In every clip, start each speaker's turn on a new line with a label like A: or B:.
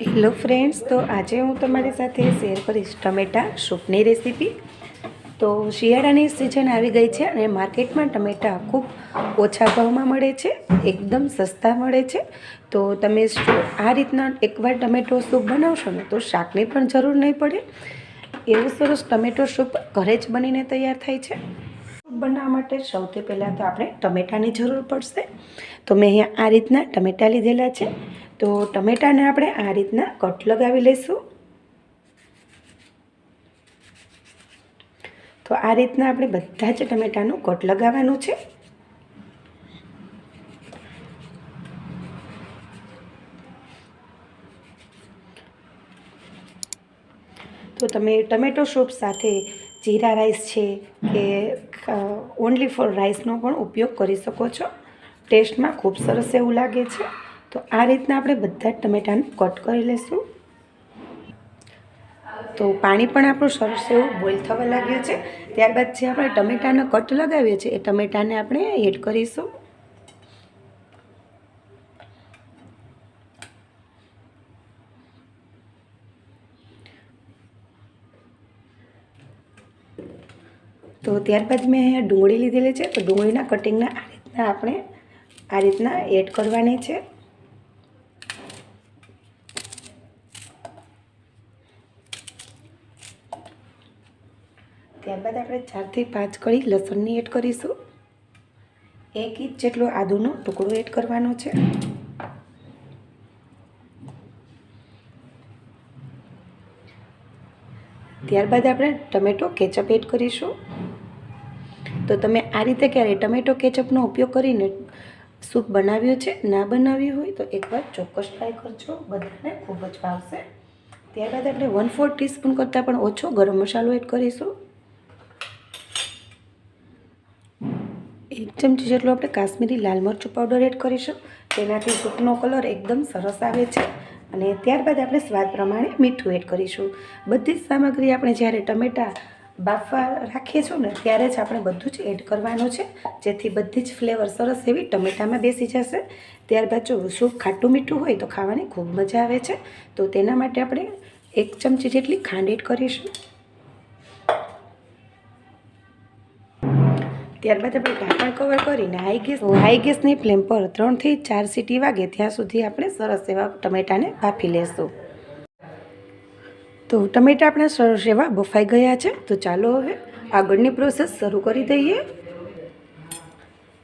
A: Hello friends, તો આજે હું તમારી સાથે શેર કરીશ ટમેટા સૂપની રેસીપી. તો શિયાળાની સિઝન આવી ગઈ છે અને માર્કેટમાં ટમેટા ખૂબ ઓછા ભાવમાં મળે છે, એકદમ સસ્તા મળે છે. તો તમે આ રીતના એકવાર ટમેટો સૂપ બનાવશો ને તો શાકની પણ જરૂર નહીં પડે. એવું સરસ ટમેટો સૂપ ઘરે જ બનીને તૈયાર થાય છે. બનાવવા માટે સૌથી પહેલાં તો આપણે ટમેટાની જરૂર પડશે. તો મેં અહીંયા આ રીતના ટમેટા લીધેલા છે. તો ટમેટાને આપણે આ રીતના કટ લગાવી લઈશું. તો આ રીતના આપણે બધા જ ટમેટાનું કટ લગાવવાનું છે. તો તમે ટમેટો સૂપ સાથે જીરા રાઈસ છે કે ઓનલી ફોર રાઈસનો પણ ઉપયોગ કરી શકો છો. ટેસ્ટમાં ખૂબ સરસ એવું લાગે છે. તો આ રીતના આપણે બધા જ ટમેટાને કટ કરી લઈશું તો પાણી પણ આપણું સરસ એવું બોઇલ થવા લાગ્યું છે. ત્યારબાદ જે આપણે ટમેટાનો કટ લગાવીએ છીએ, એ ટમેટાને આપણે એડ કરીશું. તો ત્યારબાદ મેં અહીંયા ડુંગળી લીધેલી છે. તો ડુંગળીના કટિંગના આ રીતના આપણે આ રીતના એડ કરવાની છે. ત્યારબાદ આપણે ચારથી પાંચ કળી લસણની એડ કરીશું. એક ઇંચ જેટલો આદુનો ટુકડો એડ કરવાનો છે. ત્યારબાદ આપણે ટમેટો કેચઅપ એડ કરીશું. તો તમે આ રીતે ક્યારે ટમેટો કેચઅપનો ઉપયોગ કરીને સૂપ બનાવ્યો છે, ના બનાવ્યું હોય તો એકવાર ચોક્કસ ટ્રાય કરજો. બધાને ખૂબ જ ભાવશે. ત્યારબાદ આપણે વન ફોર ટીસ્પૂન કરતાં પણ ઓછો ગરમ મસાલો એડ કરીશું. એક ચમચી જેટલો આપણે કાશ્મીરી લાલ મરચું પાવડર એડ કરીશું. તેનાથી સૂપનો કલર એકદમ સરસ આવે છે. અને ત્યારબાદ આપણે સ્વાદ પ્રમાણે મીઠું એડ કરીશું. બધી જ સામગ્રી આપણે જ્યારે ટમેટાં બાફવા રાખીએ છીએ ને, ત્યારે જ આપણે બધું જ એડ કરવાનું છે. જેથી બધી જ ફ્લેવર સરસ એવી ટમેટામાં બેસી જશે. ત્યારબાદ જો સૂપ ખાટું મીઠું હોય તો ખાવાની ખૂબ મજા આવે છે. તો તેના માટે આપણે એક ચમચી જેટલી ખાંડ એડ કરીશું. ત્યારબાદ આપણે ઢાંકણ કવર કરીને હાઈ ગેસ હાઈ ગેસની ફ્લેમ પર ત્રણથી ચાર સીટી વાગે ત્યાં સુધી આપણે સરસ એવા ટમેટાને બાફી લેશું. તો ટમેટા આપણા સરસ એવા બફાઈ ગયા છે. તો ચાલો હવે આગળની પ્રોસેસ શરૂ કરી દઈએ.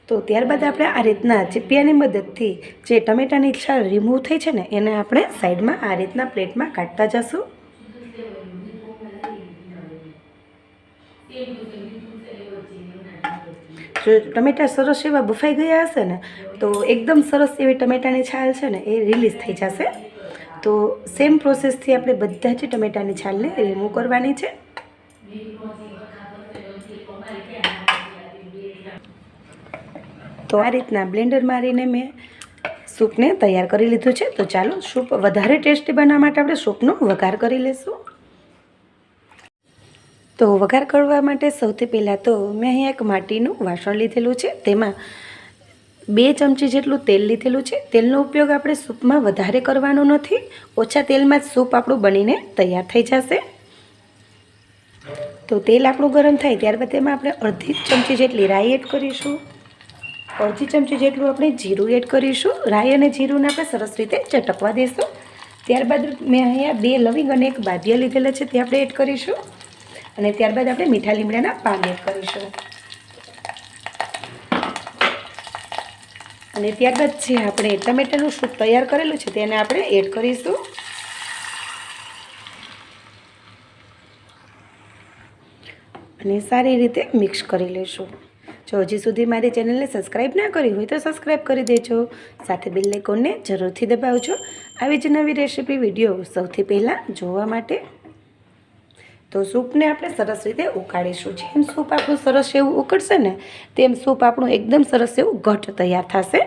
A: તો ત્યારબાદ આપણે આ રીતના ચીપિયાની મદદથી જે ટમેટાની છાલ રિમૂવ થઈ છે ને, એને આપણે સાઈડમાં આ રીતના પ્લેટમાં કાઢતા જશું. જો ટમેટા સરસ એવા બફાઈ ગયા હશે ને, તો એકદમ સરસ એવી ટમેટાની છાલ છે ને, એ રિલીઝ થઈ જશે. તો સેમ પ્રોસેસથી આપણે બધા જ ટમેટાની છાલને રિમૂવ કરવાની છે. તો આ રીતના બ્લેન્ડર મારીને મેં સૂપને તૈયાર કરી લીધું છે. તો ચાલો, સૂપ વધારે ટેસ્ટી બનાવવા માટે આપણે સૂપનો વઘાર કરી લઈશું તો વઘાર કરવા માટે સૌથી પહેલાં તો મેં અહીંયા એક માટીનું વાસણ લીધેલું છે. તેમાં બે ચમચી જેટલું તેલ લીધેલું છે. તેલનો ઉપયોગ આપણે સૂપમાં વધારે કરવાનો નથી. ઓછા તેલમાં જ સૂપ આપણું બનીને તૈયાર થઈ જશે. તો તેલ આપણું ગરમ થાય ત્યારબાદ તેમાં આપણે અડધી ચમચી જેટલી રાઈ એડ કરીશું. અડધી ચમચી જેટલું આપણે જીરું એડ કરીશું. રાઈ અને જીરુંને આપણે સરસ રીતે ચટકવા દઈશું ત્યારબાદ મેં અહીંયા બે લવિંગ અને એક બાદિયા લીધેલા છે તે આપણે એડ કરીશું. અને ત્યારબાદ આપણે મીઠા લીમડાના પાન એડ કરીશું. અને ત્યારબાદ જે આપણે ટમેટાનું સૂપ તૈયાર કરેલું છે, તેને આપણે એડ કરીશું. અને સારી રીતે મિક્સ કરી લઈશું. જો હજી સુધી મારી ચેનલને સબસ્ક્રાઈબ ના કરી હોય તો સબસ્ક્રાઈબ કરી દેજો. સાથે બેલ આઇકોનને જરૂરથી દબાવજો. આવી જ નવી રેસીપી વીડિયો સૌથી પહેલાં જોવા માટે. તો સૂપને આપણે સરસ રીતે ઉકાળીશું. જેમ સૂપ આપણું સરસ એવું ઉકળશે ને, તેમ સૂપ આપણું એકદમ સરસ એવું ઘટ તૈયાર થશે.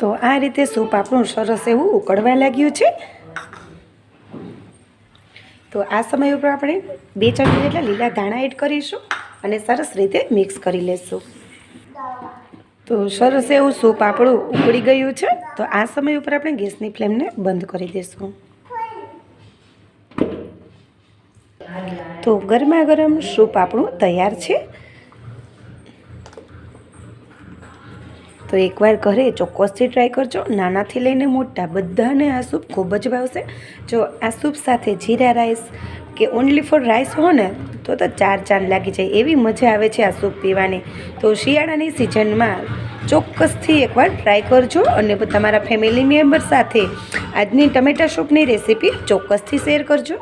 A: તો આ રીતે સૂપ આપણું સરસ એવું ઉકળવા લાગ્યું છે. તો આ સમય ઉપર આપણે બે ચમચી જેટલા લીલા ધાણા એડ કરીશું અને સરસ રીતે મિક્સ કરી લઈશું તો સરસ એવું સૂપ આપણું ઉકળી ગયું છે. તો આ સમય ઉપર આપણે ગેસની ફ્લેમને બંધ કરી દઈશું તો ગરમા ગરમ સૂપ આપણું તૈયાર છે. તો એકવાર ઘરે ચોક્કસથી ટ્રાય કરજો. નાનાથી લઈને મોટા બધાને આ સૂપ ખૂબ જ ભાવશે. જો આ સૂપ સાથે જીરા રાઈસ કે ઓનલી ફોર રાઈસ હો ને, તો તો ચાર ચાંદ લાગી જાય એવી મજા આવે છે આ સૂપ પીવાની. તો શિયાળાની સિઝનમાં ચોક્કસથી એકવાર ટ્રાય કરજો અને તમારા ફેમિલી મેમ્બર સાથે આજની ટમેટા સૂપની રેસીપી ચોક્કસથી શેર કરજો.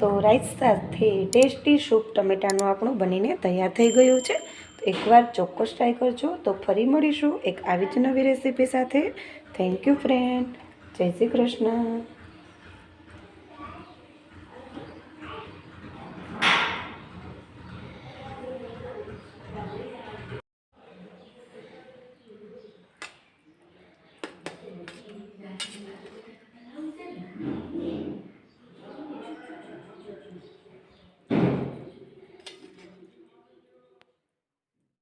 A: તો રાઈસ સાથે ટેસ્ટી સૂપ ટમેટાનું આપણું બનીને તૈયાર થઈ ગયું છે. તો એકવાર ચોક્કસ ટ્રાય કરજો. તો ફરી મળીશું એક આવી જ નવી રેસીપી સાથે. થેન્ક યુ ફ્રેન્ડ જય શ્રી કૃષ્ણ.